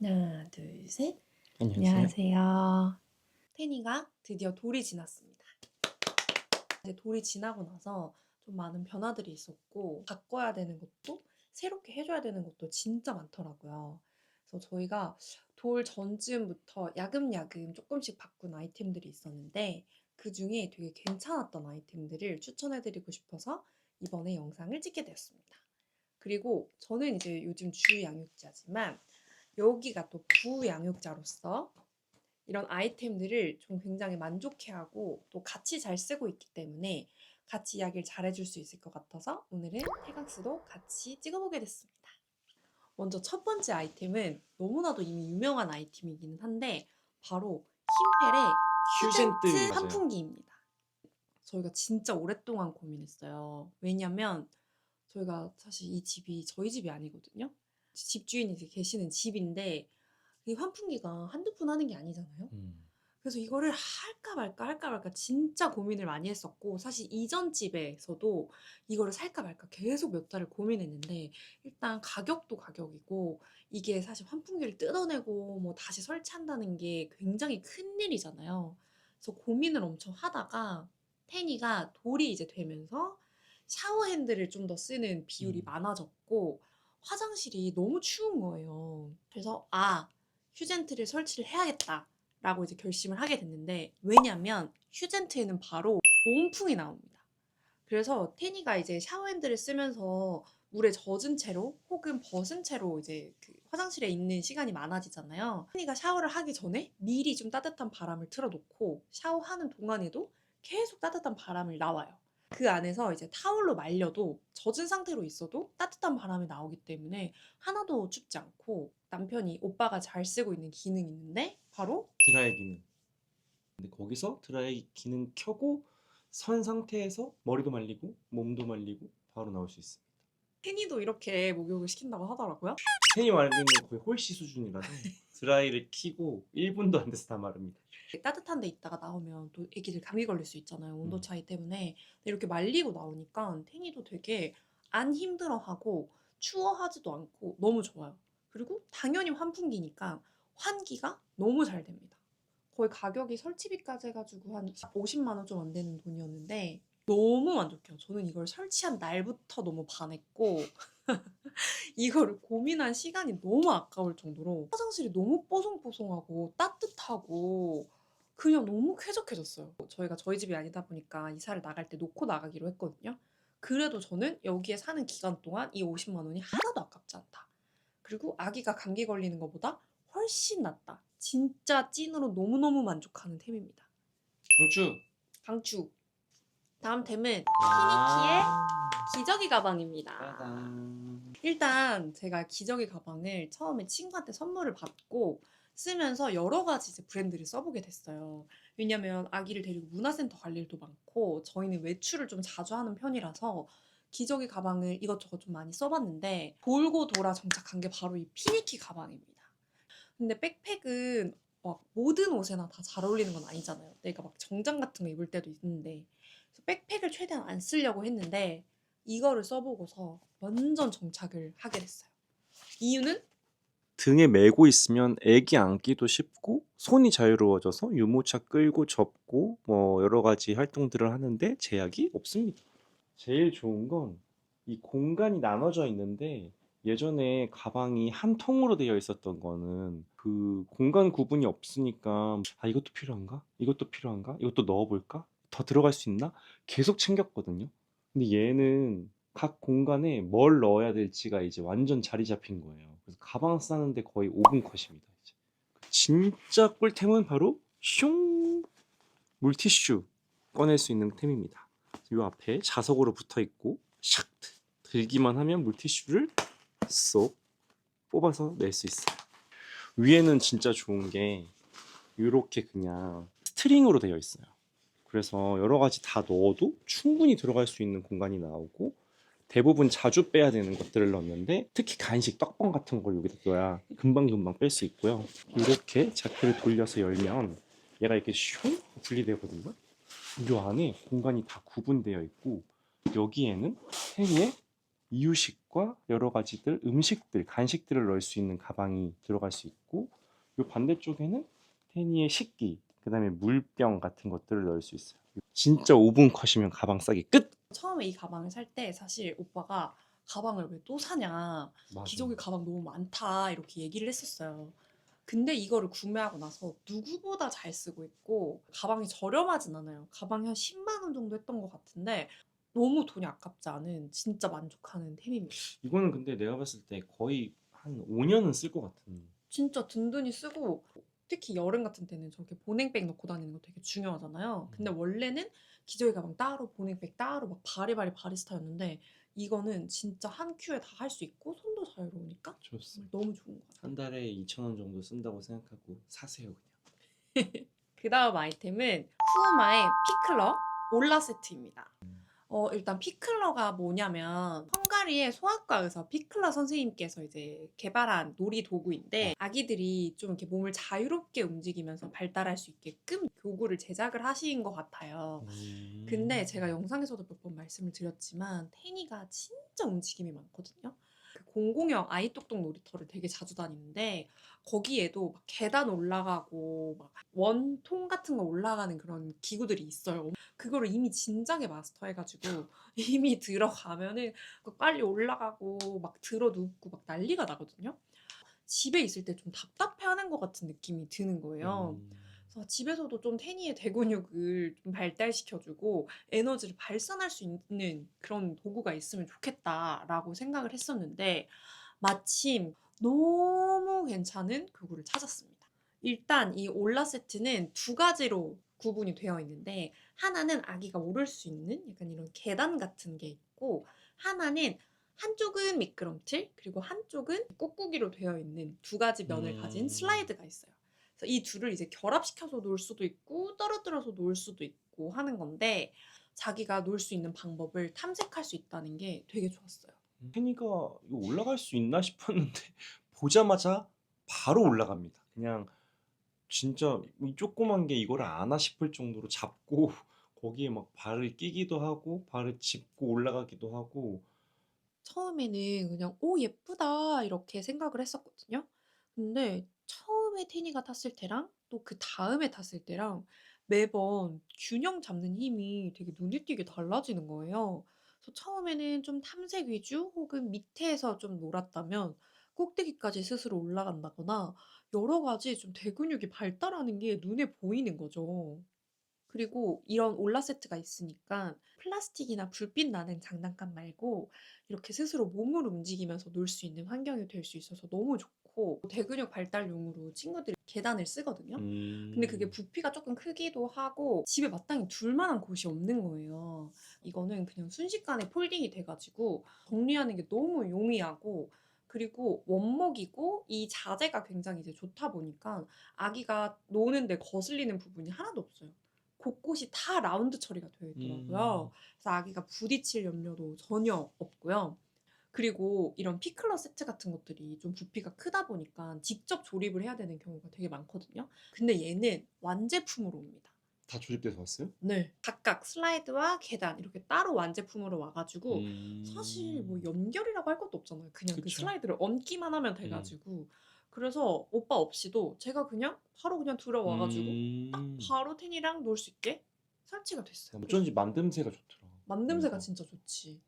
하나, 둘, 셋. 안녕하세요. 안녕하세요. 테니가 드디어 돌이 지났습니다. 이제 돌이 지나고 나서 좀 많은 변화들이 있었고 바꿔야 되는 것도 새롭게 해줘야 되는 것도 진짜 많더라고요. 그래서 저희가 돌 전쯤부터 야금야금 조금씩 바꾼 아이템들이 있었는데 그 중에 되게 괜찮았던 아이템들을 추천해드리고 싶어서 이번에 영상을 찍게 되었습니다. 그리고 저는 이제 요즘 주 양육자지만 여기가 또 부양육자로서 이런 아이템들을 좀 굉장히 만족해하고 또 같이 잘 쓰고 있기 때문에 같이 이야기를 잘 해줄 수 있을 것 같아서 오늘은 태강스도 같이 찍어보게 됐습니다. 먼저 첫 번째 아이템은 너무나도 이미 유명한 아이템이기는 한데 바로 힘펠의 휴젠트. 환풍기입니다. 저희가 진짜 오랫동안 고민했어요. 왜냐면 저희가 사실 이 집이 저희 집이 아니거든요. 집주인이 이제 계시는 집인데 이 환풍기가 한두 푼 하는 게 아니잖아요. 음. 그래서 이거를 할까 말까 할까 말까 진짜 고민을 많이 했었고 사실 이전 집에서도 이거를 살까 말까 계속 몇 달을 고민했는데 일단 가격도 가격이고 이게 사실 환풍기를 뜯어내고 뭐 다시 설치한다는 게 굉장히 큰 일이잖아요. 그래서 고민을 엄청 하다가 테니가 돌이 이제 되면서 샤워 핸들을 좀 더 쓰는 비율이 음. 많아졌고 화장실이 너무 추운 거예요. 그래서 아 휴젠트를 설치를 해야겠다라고 이제 결심을 하게 됐는데 왜냐면 휴젠트에는 바로 온풍이 나옵니다. 그래서 테니가 이제 샤워핸들을 쓰면서 물에 젖은 채로 혹은 벗은 채로 이제 그 화장실에 있는 시간이 많아지잖아요. 테니가 샤워를 하기 전에 미리 좀 따뜻한 바람을 틀어놓고 샤워하는 동안에도 계속 따뜻한 바람을 나와요. 그 안에서 이제 타올로 말려도 젖은 상태로 있어도 따뜻한 바람이 나오기 때문에 하나도 춥지 않고 남편이 오빠가 잘 쓰고 있는 기능이 있는데 바로 드라이 기능. 근데 거기서 드라이 기능 켜고 선 상태에서 머리도 말리고 몸도 말리고 바로 나올 수 있습니 다. 테니도 이렇게 목욕을 시킨다고 하더라고요. 테니 말리는 거의 홀씨 수준이라서 드라이를 키고 1분도 안 돼서 다 마릅니다. 따뜻한 데 있다가 나오면 또 애기들 감기 걸릴 수 있잖아요. 온도 음. 차이 때문에. 근데 이렇게 말리고 나오니까 테니도 되게 안 힘들어하고 추워하지도 않고 너무 좋아요. 그리고 당연히 환풍기니까 환기가 너무 잘 됩니다. 거의 가격이 설치비까지 해가지고 한 50만 원 좀 안 되는 돈이었는데 너무 만족해요. 저는 이걸 설치한 날부터 너무 반했고 이거를 고민한 시간이 너무 아까울 정도로 화장실이 너무 뽀송뽀송하고 따뜻하고 그냥 너무 쾌적해졌어요. 저희가 저희 집이 아니다 보니까 이사를 나갈 때 놓고 나가기로 했거든요. 그래도 저는 여기에 사는 기간 동안 이 50만 원이 하나도 아깝지 않다. 그리고 아기가 감기 걸리는 것보다 훨씬 낫다. 진짜 찐으로 너무너무 만족하는 템입니다. 강추. 강추. 다음 템은 피니키의 아. 기저귀 가방입니다. 짜잔. 일단 제가 기저귀 가방을 처음에 친구한테 선물을 받고 쓰면서 여러 가지 이제 브랜드를 써보게 됐어요. 왜냐면 아기를 데리고 문화센터 갈 일도 많고 저희는 외출을 좀 자주 하는 편이라서 기저귀 가방을 이것저것 좀 많이 써봤는데 돌고 돌아 정착한 게 바로 이 피니키 가방입니다. 근데 백팩은 막 모든 옷에나 다 잘 어울리는 건 아니잖아요. 내가 막 정장 같은 거 입을 때도 있는데 백팩을 최대한 안 쓰려고 했는데 이거를 써보고서 완전 정착을 하게 됐어요. 이유는 등에 메고 있으면 애기 안기도 쉽고 손이 자유로워져서 유모차 끌고 접고 뭐 여러 가지 활동들을 하는데 제약이 없습니다. 제일 좋은 건 이 공간이 나눠져 있는데 예전에 가방이 한 통으로 되어 있었던 거는 그 공간 구분이 없으니까 아 이것도 필요한가? 이것도 필요한가? 이것도 넣어볼까? 더 들어갈 수 있나? 계속 챙겼거든요. 근데 얘는 각 공간에 뭘 넣어야 될지가 이제 완전 자리 잡힌 거예요. 그래서 가방 싸는데 거의 5분 컷입니다. 이제. 진짜 꿀템은 바로 슝 물티슈 꺼낼 수 있는 템입니다. 이 앞에 자석으로 붙어 있고 샥 들기만 하면 물티슈를 쏙 뽑아서 낼 수 있어요. 위에는 진짜 좋은 게 이렇게 그냥 스트링으로 되어 있어요. 그래서 여러 가지 다 넣어도 충분히 들어갈 수 있는 공간이 나오고 대부분 자주 빼야 되는 것들을 넣었는데 특히 간식 떡봉 같은 걸 여기다 넣어야 금방금방 뺄 수 있고요. 이렇게 자크를 돌려서 열면 얘가 이렇게 슝 분리되거든요. 이 안에 공간이 다 구분되어 있고 여기에는 테니의 이유식과 여러 가지들 음식들 간식들을 넣을 수 있는 가방이 들어갈 수 있고 요 반대쪽에는 테니의 식기 그 다음에 물병 같은 것들을 넣을 수 있어요. 진짜 5분 컷이면 가방 싸기 끝. 처음에 이 가방을 살 때 사실 오빠가 가방을 왜 또 사냐 기저귀 가방 너무 많다 이렇게 얘기를 했었어요. 근데 이거를 구매하고 나서 누구보다 잘 쓰고 있고 가방이 저렴하진 않아요. 가방이 한 10만 원 정도 했던 것 같은데 너무 돈이 아깝지 않은 진짜 만족하는 템입니다. 이거는 근데 내가 봤을 때 거의 한 5년은 쓸 것 같은. 진짜 든든히 쓰고 특히 여름 같은 때는 저렇게 보냉백 넣고 다니는 거 되게 중요하잖아요. 근데 원래는 기저귀 가방 따로 보냉백 따로 막 바리바리 바리스타였는데 이거는 진짜 한 큐에 다 할 수 있고 손도 자유로우니까 좋습니다. 너무 좋은 것 같아요. 한 달에 2,000원 정도 쓴다고 생각하고 사세요 그냥. 그 다음 아이템은 푸우마의 피클러 올라 세트입니다. 어, 일단 피클러가 뭐냐면 헝가리의 소아과 의사 피클러 선생님께서 이제 개발한 놀이 도구인데 아기들이 좀 이렇게 몸을 자유롭게 움직이면서 발달할 수 있게끔 도구를 제작을 하신 것 같아요. 음. 근데 제가 영상에서도 몇 번 말씀을 드렸지만 테니가 진짜 움직임이 많거든요. 그 공공형 아이똑똑 놀이터를 되게 자주 다니는데 거기에도 막 계단 올라가고 막 원통 같은 거 올라가는 그런 기구들이 있어요. 그거를 이미 진작에 마스터해가지고 이미 들어가면은 그 빨리 올라가고 막 들어 눕고 막 난리가 나거든요. 집에 있을 때 좀 답답해하는 것 같은 느낌이 드는 거예요. 음. 그래서 집에서도 좀 테니의 대근육을 좀 발달시켜주고 에너지를 발산할 수 있는 그런 도구가 있으면 좋겠다라고 생각을 했었는데 마침 너무 괜찮은 도구를 찾았습니다. 일단 이 올라 세트는 두 가지로 구분이 되어 있는데 하나는 아기가 오를 수 있는 약간 이런 계단 같은 게 있고 하나는 한쪽은 미끄럼틀 그리고 한쪽은 꾹꾹이로 되어 있는 두 가지 면을 음. 가진 슬라이드가 있어요. 그래서 이 둘을 이제 결합시켜서 놀 수도 있고 떨어뜨려서 놀 수도 있고 하는 건데 자기가 놀 수 있는 방법을 탐색할 수 있다는 게 되게 좋았어요. 테니가 이거 올라갈 수 있나 싶었는데 보자마자 바로 올라갑니다. 그냥 진짜 이 조그만 게 이걸 아나 싶을 정도로 잡고 거기에 막 발을 끼기도 하고 발을 짚고 올라가기도 하고 처음에는 그냥 오 예쁘다 이렇게 생각을 했었거든요. 근데 처음에 테니가 탔을 때랑 또 그 다음에 탔을 때랑 매번 균형 잡는 힘이 되게 눈에 띄게 달라지는 거예요. 그래서 처음에는 좀 탐색 위주 혹은 밑에서 좀 놀았다면 꼭대기까지 스스로 올라간다거나 여러 가지 좀 대근육이 발달하는 게 눈에 보이는 거죠. 그리고 이런 올라 세트가 있으니까 플라스틱이나 불빛 나는 장난감 말고 이렇게 스스로 몸을 움직이면서 놀 수 있는 환경이 될 수 있어서 너무 좋고 대근육 발달용으로 친구들이 계단을 쓰거든요. 근데 그게 음. 부피가 조금 크기도 하고 집에 마땅히 둘 만한 곳이 없는 거예요. 이거는 그냥 순식간에 폴딩이 돼가지고 정리하는 게 너무 용이하고 그리고 원목이고 이 자재가 굉장히 이제 좋다 보니까 아기가 노는데 거슬리는 부분이 하나도 없어요. 곳곳이 다 라운드 처리가 되어 있더라고요. 음. 그래서 아기가 부딪힐 염려도 전혀 없고요. 그리고 이런 피클러 세트 같은 것들이 좀 부피가 크다 보니까 직접 조립을 해야 되는 경우가 되게 많거든요. 근데 얘는 완제품으로 옵니다. 다 조립돼서 왔어요? 네. 각각 슬라이드와 계단 이렇게 따로 완제품으로 와가지고 음. 사실 뭐 연결이라고 할 것도 없잖아요. 그냥 그 그쵸. 슬라이드를 얹기만 하면 돼가지고 그래서 오빠 없이도 제가 그냥 바로 그냥 들어와가지고 딱 음. 바로 텐이랑 놀 수 있게 설치가 됐어요. 어쩐지 만듦새가 좋더라. 만듦새가 음. 진짜 좋지.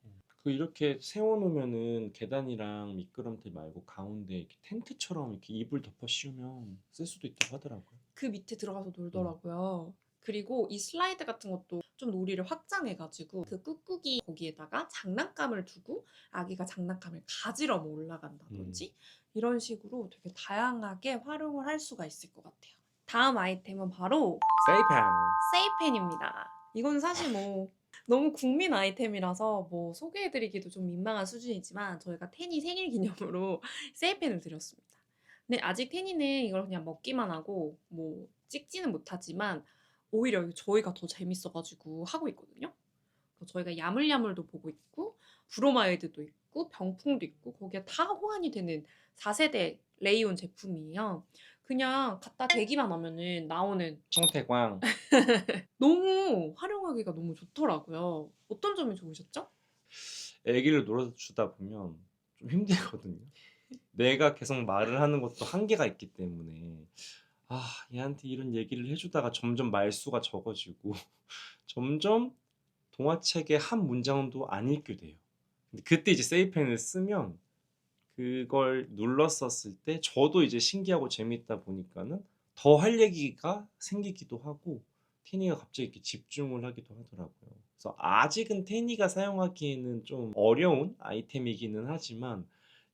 그 이렇게 세워놓으면은 계단이랑 미끄럼틀 말고 가운데 이렇게 텐트처럼 이렇게 이불 덮어 씌우면 쓸 수도 있다고 하더라고요. 그 밑에 들어가서 놀더라고요. 그리고 이 슬라이드 같은 것도 좀 놀이를 확장해가지고 그 꾹꾹이 거기에다가 장난감을 두고 아기가 장난감을 가지러 뭐 올라간다든지 이런 식으로 되게 다양하게 활용을 할 수가 있을 것 같아요. 다음 아이템은 바로 세이펜. 세이펜입니다. 이건 사실 뭐 너무 국민 아이템이라서 뭐 소개해드리기도 좀 민망한 수준이지만 저희가 테니 생일 기념으로 세이펜을 드렸습니다. 근데 아직 테니는 이걸 그냥 먹기만 하고 뭐 찍지는 못하지만 오히려 저희가 더 재밌어가지고 하고 있거든요. 저희가 야물야물도 보고 있고 브로마이드도 있고 병풍도 있고 거기에 다 호환이 되는 4세대 레이온 제품이에요. 그냥 갖다 대기만 하면은 나오는 청태광. 너무 활용하기가 너무 좋더라고요. 어떤 점이 좋으셨죠? 애기를 놀아주다 보면 좀 힘들거든요. 내가 계속 말을 하는 것도 한계가 있기 때문에 아 얘한테 이런 얘기를 해주다가 점점 말수가 적어지고 점점 동화책의 한 문장도 안 읽게 돼요. 근데 그때 이제 세이펜을 쓰면 그걸 눌렀었을 때 저도 이제 신기하고 재밌다 보니까는 더 할 얘기가 생기기도 하고 테니가 갑자기 이렇게 집중을 하기도 하더라고요. 그래서 아직은 테니가 사용하기에는 좀 어려운 아이템이기는 하지만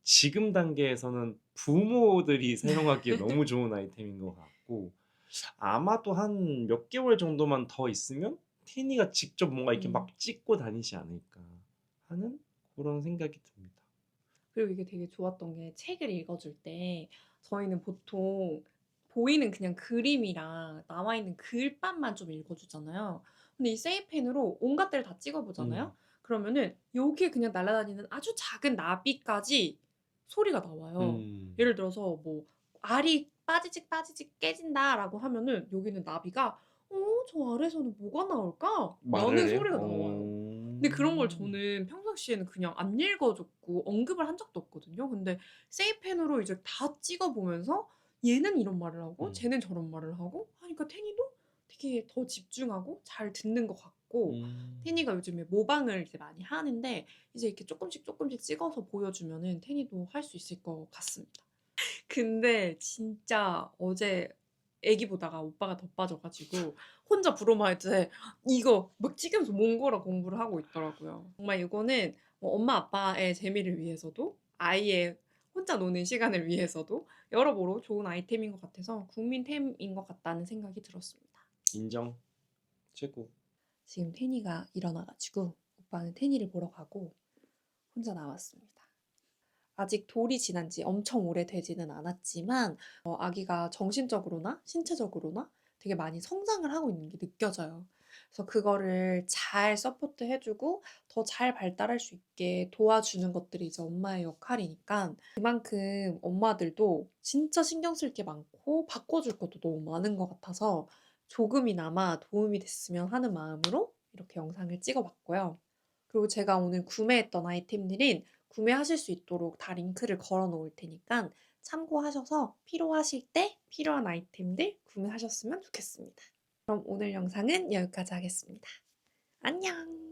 지금 단계에서는 부모들이 사용하기에 너무 좋은 아이템인 것 같고 아마도 한 몇 개월 정도만 더 있으면 테니가 직접 뭔가 이렇게 음. 막 찍고 다니지 않을까 하는 그런 생각이 듭니다. 그리고 이게 되게 좋았던 게 책을 읽어줄 때 저희는 보통 보이는 그냥 그림이랑 나와 있는 글밥만 좀 읽어주잖아요. 근데 이 세이펜으로 온갖 데를 다 찍어보잖아요. 음. 그러면은 여기에 그냥 날아다니는 아주 작은 나비까지 소리가 나와요. 음. 예를 들어서 뭐 알이 빠지직 빠지직 깨진다라고 하면은 여기는 나비가 어, 저 알에서는 뭐가 나올까? 말을 라는 해요? 소리가 나와요. 어. 근데 그런 걸 저는 평상시에는 그냥 안 읽어줬고 언급을 한 적도 없거든요. 근데 세이펜으로 이제 다 찍어보면서 얘는 이런 말을 하고 음. 쟤는 저런 말을 하고 하니까 테니도 되게 더 집중하고 잘 듣는 것 같고 음. 테니가 요즘에 모방을 이제 많이 하는데 이제 이렇게 조금씩 조금씩 찍어서 보여주면은 테니도 할 수 있을 것 같습니다. 근데 진짜 어제 애기 보다가 오빠가 더 빠져가지고 혼자 브로마할 때 이거 막 찍으면서 몽골어 공부를 하고 있더라고요. 정말 이거는 뭐 엄마 아빠의 재미를 위해서도 아이의 혼자 노는 시간을 위해서도 여러모로 좋은 아이템인 것 같아서 국민템인 것 같다는 생각이 들었습니다. 인정. 최고. 지금 테니가 일어나가지고 오빠는 테니를 보러 가고 혼자 나왔습니다. 아직 돌이 지난 지 엄청 오래되지는 않았지만 어, 아기가 정신적으로나 신체적으로나 되게 많이 성장을 하고 있는 게 느껴져요. 그래서 그거를 잘 서포트 해주고 더 잘 발달할 수 있게 도와주는 것들이 이제 엄마의 역할이니까 그만큼 엄마들도 진짜 신경 쓸 게 많고 바꿔줄 것도 너무 많은 것 같아서 조금이나마 도움이 됐으면 하는 마음으로 이렇게 영상을 찍어봤고요. 그리고 제가 오늘 구매했던 아이템들은 구매하실 수 있도록 다 링크를 걸어 놓을 테니까 참고하셔서 필요하실 때 필요한 아이템들 구매하셨으면 좋겠습니다. 그럼 오늘 영상은 여기까지 하겠습니다. 안녕!